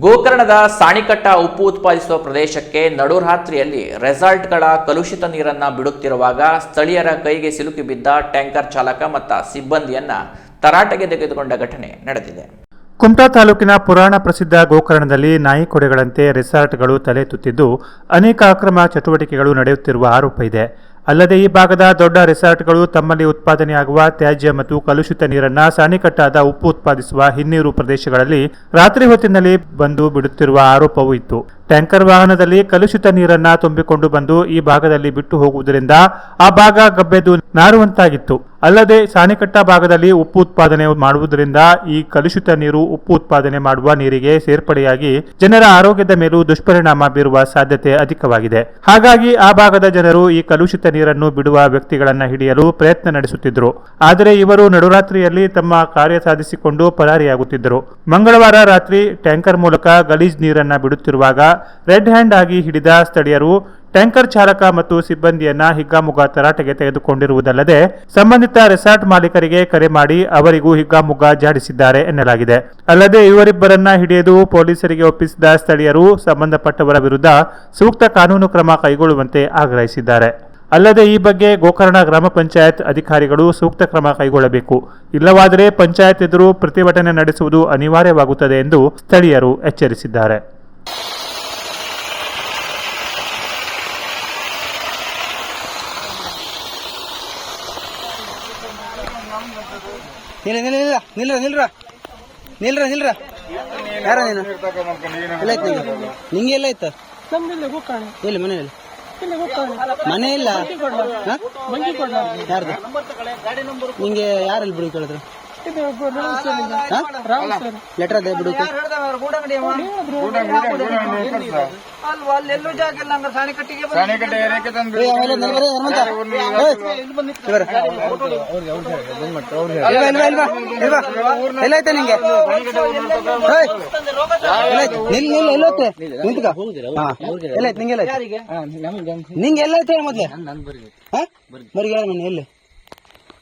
ಗೋಕರ್ಣದ ಸಾಣಿಕಟ್ಟ ಉಪ್ಪು ಉತ್ಪಾದಿಸುವ ಪ್ರದೇಶಕ್ಕೆ ನಡುರಾತ್ರಿಯಲ್ಲಿ ರೆಸಾರ್ಟ್ಗಳ ಕಲುಷಿತ ನೀರನ್ನು ಬಿಡುತ್ತಿರುವಾಗ ಸ್ಥಳೀಯರ ಕೈಗೆ ಸಿಲುಕಿ ಬಿದ್ದ ಟ್ಯಾಂಕರ್ ಚಾಲಕ ಮತ್ತು ಸಿಬ್ಬಂದಿಯನ್ನ ತರಾಟೆಗೆ ತೆಗೆದುಕೊಂಡ ಘಟನೆ ನಡೆದಿದೆ. ಕುಮಟಾ ತಾಲೂಕಿನ ಪುರಾಣ ಪ್ರಸಿದ್ಧ ಗೋಕರ್ಣದಲ್ಲಿ ನಾಯಿ ಕೊಡೆಗಳಂತೆ ರೆಸಾರ್ಟ್ಗಳು ತಲೆ ತುತ್ತಿದ್ದು ಅನೇಕ ಅಕ್ರಮ ಚಟುವಟಿಕೆಗಳು ನಡೆಯುತ್ತಿರುವ ಆರೋಪ ಇದೆ. ಅಲ್ಲದೆ ಈ ಭಾಗದ ದೊಡ್ಡ ರೆಸಾರ್ಟ್ಗಳು ತಮ್ಮಲ್ಲಿ ಉತ್ಪಾದನೆಯಾಗುವ ತ್ಯಾಜ್ಯ ಮತ್ತು ಕಲುಷಿತ ನೀರನ್ನು ಸಾಣಿಕಟ್ಟಾದ ಉಪ್ಪು ಉತ್ಪಾದಿಸುವ ಹಿನ್ನೀರು ಪ್ರದೇಶಗಳಲ್ಲಿ ರಾತ್ರಿ ಹೊತ್ತಿನಲ್ಲಿ ಬಂದು ಬಿಡುತ್ತಿರುವ ಆರೋಪವೂ ಇತ್ತು. ಟ್ಯಾಂಕರ್ ವಾಹನದಲ್ಲಿ ಕಲುಷಿತ ನೀರನ್ನ ತುಂಬಿಕೊಂಡು ಬಂದು ಈ ಭಾಗದಲ್ಲಿ ಬಿಟ್ಟು ಹೋಗುವುದರಿಂದ ಆ ಭಾಗ ಗಬ್ಬೆದು ನಾರುವಂತಾಗಿತ್ತು. ಅಲ್ಲದೆ ಸಾಣಿಕಟ್ಟ ಭಾಗದಲ್ಲಿ ಉಪ್ಪು ಉತ್ಪಾದನೆ ಮಾಡುವುದರಿಂದ ಈ ಕಲುಷಿತ ನೀರು ಉಪ್ಪು ಉತ್ಪಾದನೆ ಮಾಡುವ ನೀರಿಗೆ ಸೇರ್ಪಡೆಯಾಗಿ ಜನರ ಆರೋಗ್ಯದ ಮೇಲೂ ದುಷ್ಪರಿಣಾಮ ಬೀರುವ ಸಾಧ್ಯತೆ ಅಧಿಕವಾಗಿದೆ. ಹಾಗಾಗಿ ಆ ಭಾಗದ ಜನರು ಈ ಕಲುಷಿತ ನೀರನ್ನು ಬಿಡುವ ವ್ಯಕ್ತಿಗಳನ್ನ ಹಿಡಿಯಲು ಪ್ರಯತ್ನ ನಡೆಸುತ್ತಿದ್ದರು ಆದರೆ ಇವರು ನಡುರಾತ್ರಿಯಲ್ಲಿ ತಮ್ಮ ಕಾರ್ಯ ಸಾಧಿಸಿಕೊಂಡು ಪರಾರಿಯಾಗುತ್ತಿದ್ದರು. ಮಂಗಳವಾರ ರಾತ್ರಿ ಟ್ಯಾಂಕರ್ ಮೂಲಕ ಗಲೀಜ್ ನೀರನ್ನ ಬಿಡುತ್ತಿರುವಾಗ ರೆಡ್ ಹ್ಯಾಂಡ್ ಆಗಿ ಹಿಡಿದ ಸ್ಥಳೀಯರು ಟ್ಯಾಂಕರ್ ಚಾಲಕ ಮತ್ತು ಸಿಬ್ಬಂದಿಯನ್ನ ಹಿಗ್ಗಾಮುಗ್ಗ ತರಾಟೆಗೆ ತೆಗೆದುಕೊಂಡಿರುವುದಲ್ಲದೆ ಸಂಬಂಧಿತ ರೆಸಾರ್ಟ್ ಮಾಲೀಕರಿಗೆ ಕರೆ ಮಾಡಿ ಅವರಿಗೂ ಹಿಗ್ಗಾಮುಗ್ಗಾ ಜಾಡಿಸಿದ್ದಾರೆ ಎನ್ನಲಾಗಿದೆ. ಅಲ್ಲದೆ ಇವರಿಬ್ಬರನ್ನ ಹಿಡಿಯಲು ಪೊಲೀಸರಿಗೆ ಒಪ್ಪಿಸಿದ ಸ್ಥಳೀಯರು ಸಂಬಂಧಪಟ್ಟವರ ವಿರುದ್ಧ ಸೂಕ್ತ ಕಾನೂನು ಕ್ರಮ ಕೈಗೊಳ್ಳುವಂತೆ ಆಗ್ರಹಿಸಿದ್ದಾರೆ. ಅಲ್ಲದೆ ಈ ಬಗ್ಗೆ ಗೋಕರ್ಣ ಗ್ರಾಮ ಪಂಚಾಯತ್ ಅಧಿಕಾರಿಗಳು ಸೂಕ್ತ ಕ್ರಮ ಕೈಗೊಳ್ಳಬೇಕು. ಇಲ್ಲವಾದರೆ ಪಂಚಾಯತ್ ಎದುರು ಪ್ರತಿಭಟನೆ ನಡೆಸುವುದು ಅನಿವಾರ್ಯವಾಗುತ್ತದೆ ಎಂದು ಸ್ಥಳೀಯರು ಎಚ್ಚರಿಸಿದ್ದಾರೆ. ನಿಲ್ಲ ನಿಲ್ಲ ನಿಲ್ಲ ನಿಲ್ರ ನಿಲ್ರ ನಿಲ್ರ ನಿಲ್ರ. ಯಾರ ನೀನು? ಎಲ್ಲ ಆಯ್ತು ನಿಂಗೆ? ನಿಂಗೆ ಎಲ್ಲ ಐತ ಎಲ್ಲಿ ಮನೆಯಲ್ಲಿ? ಮನೆ ಇಲ್ಲ? ಯಾರ್ದು? ನಿಂಗೆ ಯಾರಲ್ಲಿ ಬಿಡಿ ಕೇಳಿದ್ರು? ಲೆಟರ್ ಅದೇ ಬಿಡು. ಇಲ್ವಾ. ಎಲ್ಲ ಐತೆ ನಿಂಗೆ? ನಿಲ್ ನಿಲ್ ನಿಂತ್ಕ. ಮೊದ್ಲೆ? ಮರಿಗೆ ಎಲ್ಲಿ?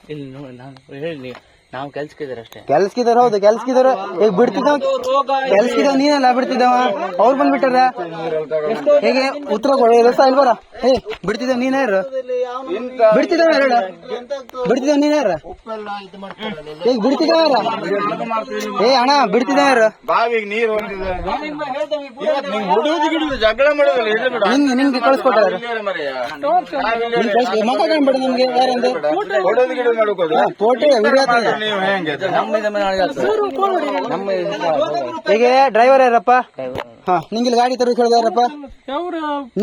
ಇಲ್ಲಿ ನೋಡಿ ನಾನು ಹೇಳಿ ನಾವು ಕೆಲ್ಸಕ್ಕಿದ್ದಾರೆ ಅಷ್ಟೇ. ಕೆಲ್ಸಕಿದಾರ ಹೌದು ಕೆಲ್ಸಕ್ಕಿದಾರ ಈಗ ಬಿಡ್ತಿದ್ದವ ಕೆಲ್ಸಕಿದವ ನೀನೆಲ್ಲ ಬಿಡ್ತಿದ್ದವ? ಅವ್ರು ಬಂದ್ಬಿಟ್ಟಾರ. ಹೇಗೆ? ಉತ್ತರ ಕೊಡ. ಇಲ್ಲ ಇಲ್ವರ ಏ ಬಿಡ್ತಿದ್ದವ ನೀನ್ ಯಾರು? ಬಿಡ್ತಿದ್ದವ ಬಿಡ್ತಿದ್ದ ಬಿಡ್ತಿದ್ದವ ನೀನ್ ಯಾರು? ಈಗ ಬಿಡ್ತಿದ ಯಾರ? ಏ ಅಣ್ಣ ಬಿಡ್ತಿದ್ದವ ಯಾರು? ಬಾವಿಗೆ ನೀರು ಜಗಳ ಮಾಡೋದಲ್ಲ ಇದು ಬಿಡು. ನಿಂಗೆ ನಿಂಗೆ ಕಳ್ಸ್ಕೊಟ್ಟಾರ ಇಲ್ಲೇನು ಮಾರಾಯ? ನಿಂಗೆ ಕಳ್ಸಿ ಮಗ ಕಾಣ್ಬೇಡ ನಿಮ್ಗೆ ಯಾರಂದ್ರೆ ಫೋಟೋ ವಿಡಿಯೋ? ಹೇಗೆ? ಡ್ರೈವರ್ ಯಾರಪ್ಪ? ಹಾ ನಿಂಗಿಲ್ ಗಾಡಿ ತರು ಕೇಳ್ದಾರಪ್ಪ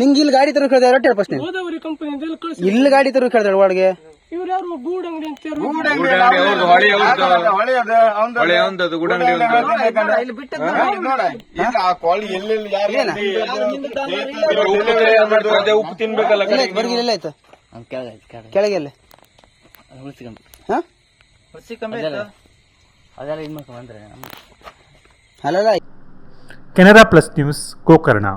ನಿಂಗಿಲ್ ಗಾಡಿ ತರು ಕೇಳ್ದ ಯಾರು ಫಸ್ಟ್ ಇಲ್ಲಿ ಗಾಡಿ ತರು ಕೇಳ್ದ ಒಳಗೆ. ಕೆಳಗೆಲ್ಲ ಅವ್ರ್ದು, ಹೊಳೆ ಅವ್ರ್ದು. ಹೊಳೆ ಅದು, ಅವಂದು. ಇಲ್ಲಿ ಬಿಟ್ಟ ನೋಡ, ಈಗ ಆ ಕೋಳಿ ಎಲ್ಲೆಲ್ಲಿ ಯಾರು ಉಪ್ಪು ತಿನ್ಬೇಕಲ್ಲ ಆಯ್ತು. ಕೆಳಗೆ ಅದೆಲ್ಲ ಅದೆಲ್ಲ ಇದು ಮಾಡ್ಕೊಂಡು ಬಂದ್ರೆ ನಮ್ಮ ಅಲ್ಲಲ್ಲ कॅनरा प्लस न्यूज गोकर्ण